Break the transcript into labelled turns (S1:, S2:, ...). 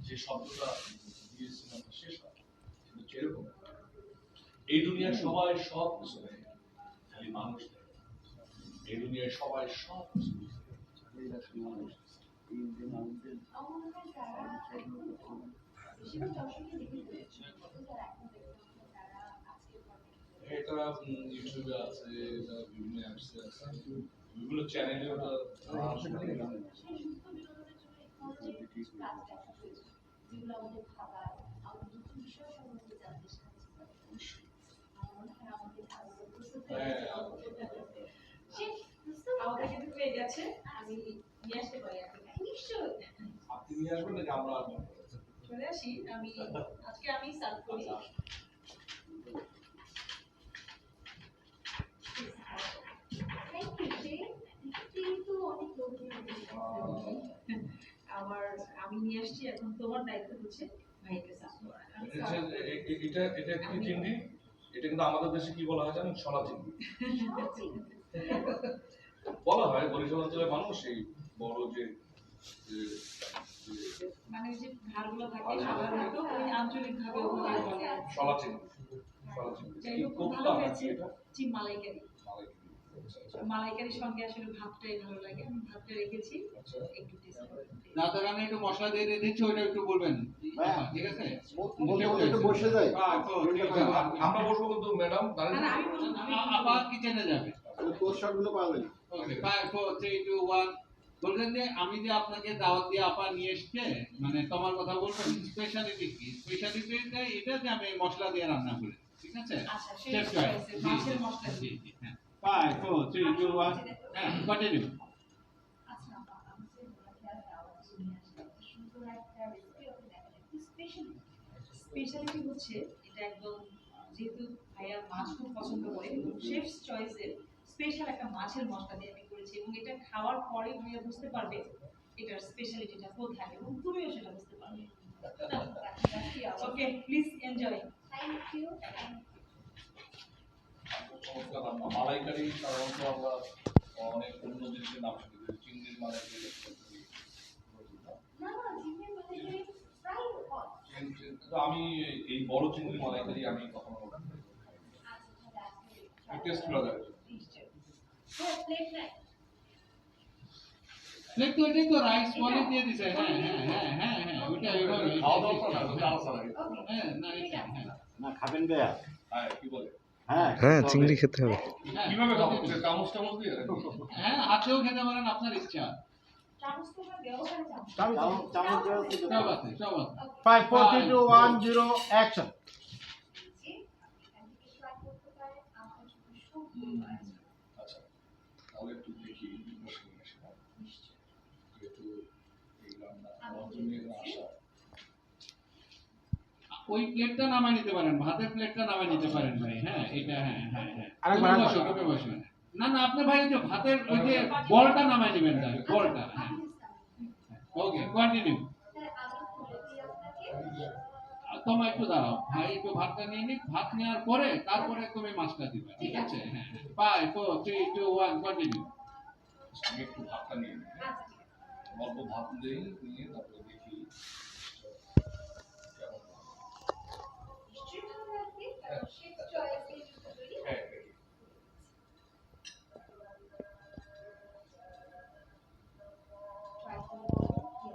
S1: যে শব্দটা দিয়ে সিনেমা শেষ হয় হচ্ছে এই দুনিয়ার সবাই সব কিছু খালি মানুষ এই দুনিয়ায় সবাই সব কিছু বুঝে। এটা ইউটিউবে আছে বিভিন্ন অ্যাপসে আছে বিভিন্ন চ্যানেলে ওটা হ্যাঁ
S2: গেছে। আমি নিয়ে আসতে পারি নিশ্চয়ই।
S1: আপনি নিয়ে আসবেন নাকি আমরা
S2: চলে আসি। আমি আজকে আমি সার্ভ করি। আমার আমি নিয়ে আসছি এখন তোমার দায়িত্ব হচ্ছে ভাইকে
S1: এটা এটা কি চিংড়ি এটা কিন্তু আমাদের দেশে কি বলা হয় জানেন? চিংড়ি বলা হয় বরিশাল অঞ্চলের মানুষ এই বড় যে
S2: মানে যে থাকে ওই আঞ্চলিক ভাবে
S1: চিংড়ি চিংড়ি কি কোপ্তা নাকি এটা।
S2: মালাইকারি।
S1: আচ্ছা, আচ্ছা।
S2: মালাইকারির সঙ্গে আসলে ভাতটাই ভালো লাগে। আমি ভাতটা রেখেছি। একটু টেস্ট
S3: রান্না একটু মশলা দিয়ে দিয়ে দিচ্ছি ওইটা একটু বলবেন। ঠিক আছে?
S4: বলতে বলতে একটু বসে যাই
S3: তো ঠিক আছে।
S1: আমরা বসবো কিন্তু ম্যাডাম
S2: না না আমি বললাম আমি
S3: আ- আবার কিচেনে যাবে।
S4: পোস্ট শট পাবেন
S3: okay five four three two one বলছেন যে আমি যে আপনাকে দাওয়াত দিয়ে আপা নিয়ে এসছে মানে তোমার কথা বলবেন স্পেশালিটি কি? স্পেশালিটি এটা যে আমি মশলা দিয়ে রান্না করি ঠিক আছে?
S2: আচ্ছা সেই মশলা। দিয়ে
S3: হ্যাঁ। হ্যাঁ
S2: আচ্ছা আসলাম, সুন্দর একটা recipe ওকে দেখালেন। Speciality স্পেশালিটি হচ্ছে এটা একদম যেহেতু ভাইয়া মাছ খুব পছন্দ করে শেফস চয়েসের স্পেশাল একটা মাছের মশলা দিয়ে আমি করেছি এবং এটা খাওয়ার পরে ভাইয়া বুঝতে পারবে এটার স্পেশালিটিটা কোথায় এবং তুমিও সেটা বুঝতে পারবে। ওকে প্লিজ এনজয়
S1: চমৎকার রান্না মালাইকারি সাধারণত আমরা অনেক অন্য জিনিসের নাম শুনি চিংড়ির মালাইকারি আমি এই বড় চিংড়ির মালাইকারি আমি কখনো টেস্ট করা যায়।
S3: প্লেট তো তো রাইস বলে দিয়ে দিছে হ্যাঁ হ্যাঁ হ্যাঁ হ্যাঁ হ্যাঁ ওইটা ওইভাবে
S1: খাওয়া দাওয়া না,
S3: হ্যাঁ না হ্যাঁ।
S4: না খাবেন ভাইয়া।
S1: হ্যাঁ কি বলে?
S4: হ্যাঁ
S5: হ্যাঁ চিংড়ি খেতে হবে।
S3: হ্যাঁ,
S1: কীভাবে খাব? চামচ টামচ দিয়ে
S3: হ্যাঁ হাতেও খেতে পারেন আপনার ইচ্ছা।
S4: Five four three two one zero action?
S1: যেহেতু এই আমার
S3: ওই প্লেটটা নামায় নিতে পারেন ভাতের প্লেটটা নামায় নিতে পারেন ভাই। হ্যাঁ এটা হ্যাঁ হ্যাঁ হ্যাঁ।
S4: আরেকবার,
S3: তুমি
S4: আরেকবার।
S3: বসো তুমি বসো না। না আপনার ভাই যে ভাতের ওই যে বলটা নামায় নেবেন তাহলে বলটা হ্যাঁ। ওকে কন্টিনিউ তোমার একটু দাঁড়াও। ভাই একটু ভাতটা নিয়ে নিক। ভাত নেওয়ার পরে তারপরে তুমি মাছটা দিবে ঠিক আছে? হ্যাঁ five four three two one continue
S1: আমি একটু ভাতটা নিয়ে নিই? অল্প ভাত দিই নিয়ে তারপরে দেখি।